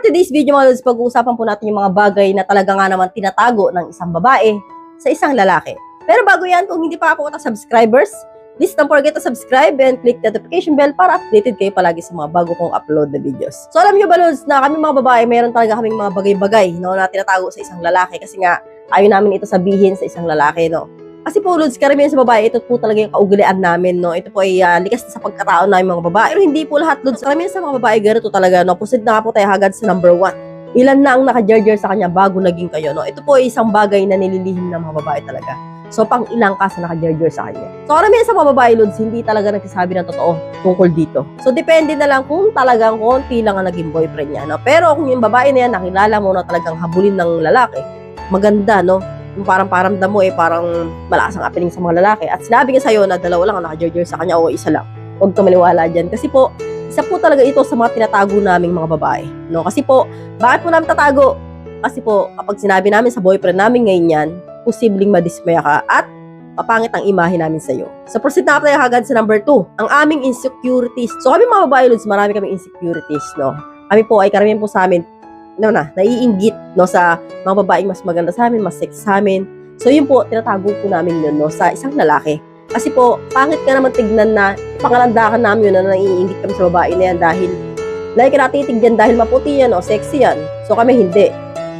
for today's video mga lods, pag-uusapan po natin yung mga bagay na talaga nga naman tinatago ng isang babae sa isang lalaki. Pero bago yan, kung hindi pa ako subscribers, please don't forget to subscribe and click the notification bell para updated kayo palagi sa mga bago kong upload na videos. So alam nyo ba lods, na kami mga babae, mayroon talaga kaming mga bagay-bagay no, na tinatago sa isang lalaki kasi nga ayaw namin ito sabihin sa isang lalaki. No? Kasi po, Lods, karamihan sa babae, ito po talaga yung kaugalian namin, no? Ito po ay ah, likas sa pagkatao namin mga babae. Pero hindi po lahat, Lods. Karamihan sa mga babae, ganito talaga, no? Pusid na po tayo hagad sa number one. Ilan na ang naka-jarger sa kanya bago naging kayo, no? Ito po ay isang bagay na nililihim ng mga babae talaga. So, pang ilang ka sa naka-jarger sa kanya. So, karamihan sa mga babae, Lods, hindi talaga nagsasabi ng totoo tungkol dito. So, depende na lang kung talagang konti lang ang naging boyfriend niya, no? Pero kung yung babae na yan, nakilala mo na talagang habulin ng lalaki, maganda, no? Yung parang paramdam mo eh parang malakas ang appealing sa mga lalaki at sinabi niya sa'yo na dalawa lang ang naka-jarger sa kanya o isa lang. Huwag ka maniwala dyan. Kasi po, isa po talaga ito sa mga tinatago naming mga babae. No? Kasi po, bakit po namin tatago? Kasi po, kapag sinabi namin sa boyfriend namin ngayon yan, posibleng madismaya ka at papangit ang imahe namin sa'yo. So, proceed na tayo agad sa number two, ang aming insecurities. So, kami mga babae, Lods, marami kami insecurities, no? Kami po ay karamihan po sa amin, no na, naiinggit, no, sa mga babaeng mas maganda sa amin, mas sexy sa amin. So, yun po, tinatago po namin yun, no, sa isang lalaki. Kasi po, pangit ka naman tignan na pangalandakan namin yun na naiinggit kami sa babae na yan dahil like natitig yan dahil maputi yan o sexy yan. So, kami hindi.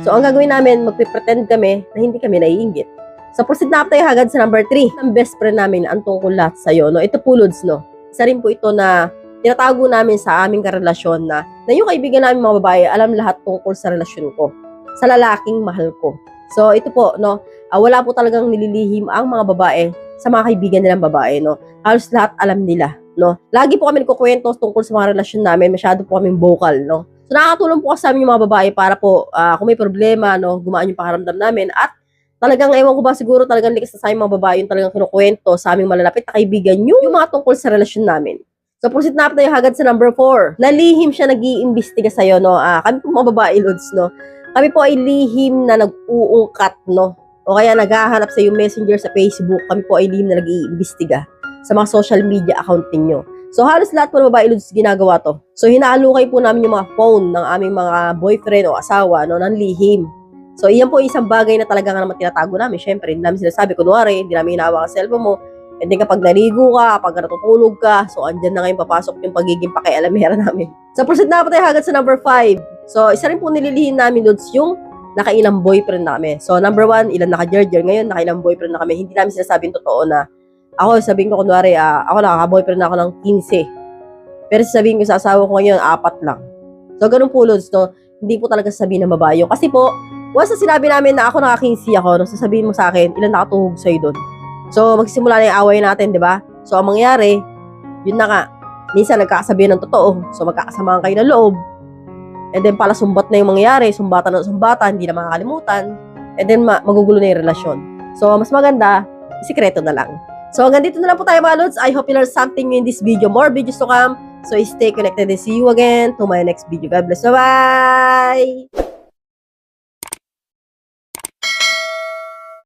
So, ang gagawin namin, magpipretend kami na hindi kami naiinggit. So, proceed na tayo agad sa number 3. Ang best friend namin, ang tungkol lahat sa'yo, no? Ito po, Lods, no? Isa rin po ito na tinatago namin sa aming karelasyon na, na yung kaibigan namin mga babae, alam lahat tungkol sa relasyon ko. Sa lalaking mahal ko. So, ito po, no? ah, wala po talagang nililihim ang mga babae sa mga kaibigan nilang babae, no? Halos lahat alam nila, no? Lagi po kami nagkukwento tungkol sa mga relasyon namin, masyado po kaming vocal, no? So, nakakatulong po kasi sa amin yung mga babae para po, ah, kung may problema, no, gumaan yung pakaramdam namin at talagang ewan ko ba siguro talagang likas na sa mga babae yung talagang kinukwento sa aming malalapit na kaibigan yung, yung mga tungkol sa relasyon namin. So, proceed na tayo agad sa number 4. Nalihim siya nag-iimbestiga sa'yo, no? Ah, kami po mga babae, Lods, no? Kami po ay lihim na nag-uungkat, no? O kaya naghahanap sa yung messenger sa Facebook. Kami po ay lihim na nag-iimbestiga sa mga social media account ninyo. So, halos lahat po ng babae, Lods, ginagawa to. So, hinaalukay po namin yung mga phone ng aming mga boyfriend o asawa, no? Ng lihim. So, iyan po isang bagay na talaga nga naman tinatago namin. Siyempre, hindi namin sinasabi, kunwari, hindi namin hinahawa ang cellphone mo, And then kapag naligo ka, kapag natutulog ka, so andyan na ngayon papasok yung pagiging pakialamera namin. So proceed na po tayo agad sa number 5. So isa rin po nililihin namin doon yung nakailang boyfriend na kami. So number 1, ilan naka-jarger. Ngayon, nakailang boyfriend na kami. Hindi namin sinasabing totoo na ako, sabihin ko kunwari, ah, ako nakaka-boyfriend na ako ng 15. Pero sasabihin ko sa asawa ko ngayon, apat lang. So ganun po, Lods, no? Hindi po talaga sasabihin ng babae yun. Kasi po, once na sinabi namin na ako naka-15 ako, no, sasabihin mo sa akin, ilan nakatuhog sa'yo doon. So, magsimula na yung away natin, di ba? So, ang mangyari, yun na nga, minsan nagkakasabihan ng totoo. So, magkakasamahan kayo ng loob. And then, pala sumbat na yung mangyari, sumbatan na sumbatan, hindi na makakalimutan. And then, ma- magugulo na yung relasyon. So, mas maganda, sikreto na lang. So, hanggang dito na lang po tayo mga lods. I hope you learned something new in this video. More videos to come. So, stay connected and see you again to my next video. God bless. Bye-bye!